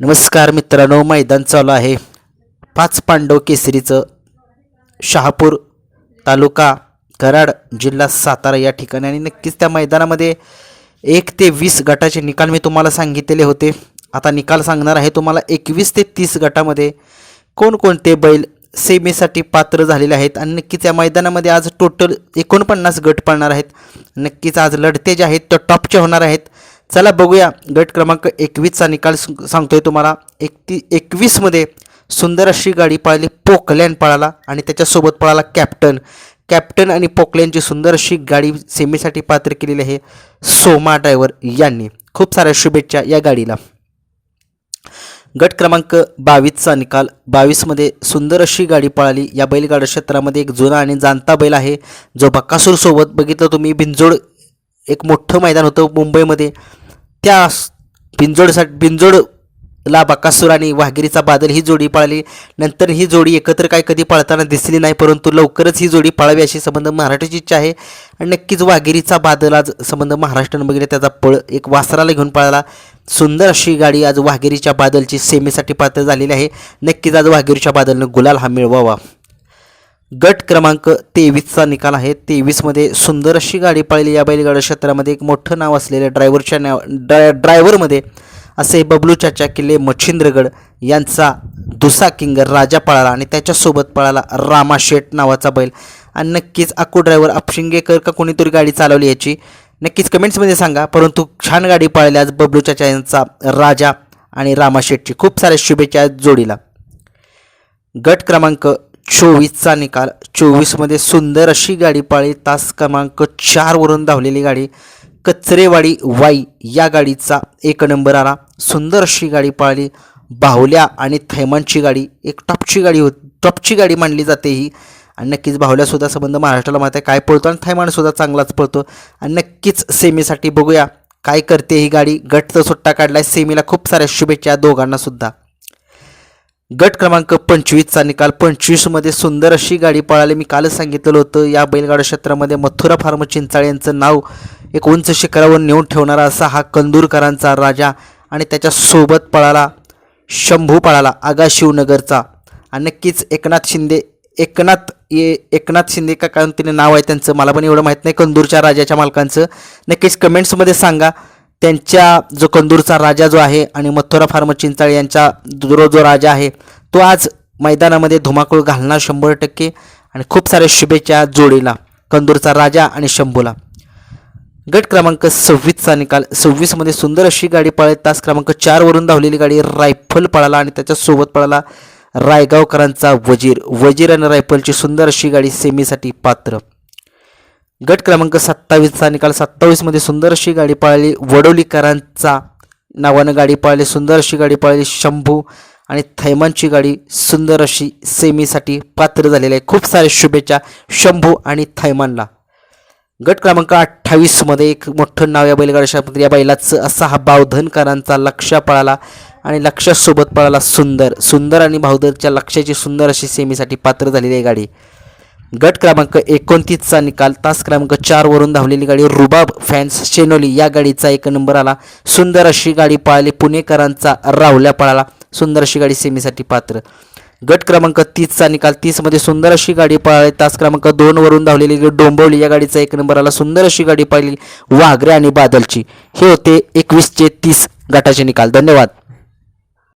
नमस्कार मित्रांनो मैदान चालू आहे. पाच पांडव केसरीचं शहापूर तालुका कराड जिल्हा सातारा या ठिकाणी. आणि नक्कीच त्या मैदानामध्ये एक ते वीस गटाचे निकाल मी तुम्हाला सांगितलेले होते. आता निकाल सांगणार आहे तुम्हाला एकवीस ते तीस गटामध्ये कोणकोणते बैल सेमीसाठी पात्र झालेले आहेत. आणि नक्कीच या मैदानामध्ये आज टोटल एकोणपन्नास गट पडणार आहेत. नक्कीच आज लढते जे आहेत ते टॉपचे होणार आहेत. चला बघूया. गट क्रमांक एकवीसचा निकाल सांगतोय तुम्हाला. एकती एकवीसमध्ये सुंदर अशी गाडी पळाली पोकलॅन पळाला आणि त्याच्यासोबत पळाला कॅप्टन. कॅप्टन आणि पोकलॅनची सुंदर अशी गाडी सेमीसाठी पात्र केलेली आहे सोमा ड्रायव्हर यांनी. खूप साऱ्या शुभेच्छा या गाडीला. गट क्रमांक बावीसचा निकाल. बावीसमध्ये सुंदर अशी गाडी पळाली. या बैलगाडा क्षेत्रामध्ये एक जुना आणि जाणता बैल आहे. जो बक्कासूरसोबत बघितलं तुम्ही भिंजोड एक मोठं मैदान होतं मुंबईमध्ये. त्या पिंजोडसा पिंजोडला बकासूर आणि वाघिरीचा बादल ही जोडी पाळली. नंतर ही जोडी एकत्र काय कधी पाळताना दिसली नाही परंतु लवकरच ही जोडी पाळावी अशी संबंध महाराष्ट्राची इच्छा आहे. आणि नक्कीच वाघिरीचा बादल आज संबंध महाराष्ट्रानं बघितला त्याचा पळ एक वासराला घेऊन पळाला. सुंदर अशी गाडी आज वाघिरीच्या बादलची सेमीसाठी पात्र झालेली आहे. नक्कीच आज वाघिरीच्या बादलनं गुलाल हा मिळवावा. गट क्रमांक तेवीसचा निकाल आहे. तेवीसमध्ये सुंदर अशी गाडी पाळली. या बैलगाडा क्षेत्रामध्ये एक मोठं नाव असलेल्या ड्रायव्हरच्या नाव ड्राय ड्रायव्हरमध्ये असे बबलू चाचा किल्ले मच्छिंद्रगड यांचा दुसा किंगर राजा पळाला आणि त्याच्यासोबत पळाला रामा शेट नावाचा बैल. आणि नक्कीच अक्कू ड्रायव्हर अपशिंगेकर का कोणीतरी गाडी चालवली याची नक्कीच कमेंट्समध्ये सांगा. परंतु छान गाडी पळाली आज बबलू चाचा यांचा राजा आणि रामा शेटची खूप साऱ्या शुभेच्छा जोडीला. गट क्रमांक चोवीसचा निकाल. चोवीसमध्ये सुंदर अशी गाडी पाळी. तास क्रमांक चारवरून धावलेली गाडी. कचरेवाडी वाई या गाडीचा एक नंबर आला. सुंदर अशी गाडी पाळली. बाहुल्या आणि थैमानची गाडी. एक टॉपची गाडी होती. टॉपची गाडी मानली जाते ही. आणि नक्कीच बाहुल्यासुद्धा संबंध महाराष्ट्राला माहिती आहे. काय पळतो आणि थैमानसुद्धा चांगलाच पळतो. आणि नक्कीच सेमीसाठी बघूया. काय करते ही गाडी? गटचा सुट्टा काढलाय. सेमीला खूप साऱ्या शुभेच्छा दोघांनासुद्धा गट क्रमांक पंचवीसचा निकाल. पंचवीसमध्ये सुंदर अशी गाडी पळाली. मी कालच सांगितलेलं होतं या बैलगाडा क्षेत्रामध्ये मथुरा फार्म चिंचाळे यांचं नाव एक उंच शिखरावर नेऊन ठेवणारा असा हा कंदूरकरांचा राजा आणि त्याच्यासोबत पळाला शंभू पळाला आगा शिवनगरचा. आणि नक्कीच एकनाथ शिंदे एकनाथ ये एकनाथ शिंदे का कारण तिने नाव आहे त्यांचं मला पण एवढं माहीत नाही कंदूरच्या राजाच्या मालकांचं. नक्कीच कमेंट्समध्ये सांगा. त्यांच्या जो कंदूरचा राजा जो आहे आणि मथुरा फार्म चिंचाळ यांचा दुरो जो राजा आहे तो आज मैदानामध्ये धुमाकूळ घालणार शंभर टक्के आणि खूप साऱ्या शुभेच्छा जोडीला कंदूरचा राजा आणि शंभूला. गट क्रमांक सव्वीसचा निकाल. सव्वीसमध्ये सुंदर अशी गाडी पळत तास क्रमांक चारवरून धावलेली गाडी रायफल पळाला आणि त्याच्यासोबत पळाला रायगावकरांचा वजीर. वजीर आणि रायफलची सुंदर अशी गाडी सेमीसाठी पात्र. गट क्रमांक सत्तावीसचा निकाल. सत्तावीसमध्ये सुंदर अशी गाडी पाळली. वडोलीकरांचा नावानं गाडी पाळली. सुंदर अशी गाडी पाळली शंभू आणि थैमानची गाडी सुंदर अशी सेमीसाठी पात्र झालेली आहे. खूप साऱ्या शुभेच्छा शंभू आणि थैमानला. गट क्रमांक अठ्ठावीसमध्ये एक मोठं नाव या बैलगाडीशामध्ये या बैलाचं असा हा बावधनकरांचा लक्ष पळाला आणि लक्षासोबत पळाला सुंदर. सुंदर आणि भावधनच्या लक्षाची सुंदर अशी सेमीसाठी पात्र झालेली आहे गाडी. गट क्रमांक एकोणतीसचा निकाल तास क्रमांक चारवरून धावलेली गाडी रुबाब फॅन्स शेनोली या गाडीचा एक नंबर आला. सुंदर अशी गाडी पळाली. पुणेकरांचा रावल्या पळाला. सुंदर अशी गाडी सेमीसाठी पात्र. गट क्रमांक तीसचा निकाल तीसमध्ये सुंदर अशी गाडी पळाली. तास क्रमांक दोनवरून धावलेली डोंबवली. या गाडीचा एक नंबर आला. सुंदर अशी गाडी पाहिली वाघरे आणि बादलची. हे होते एकवीसचे तीस गटाचे निकाल. धन्यवाद.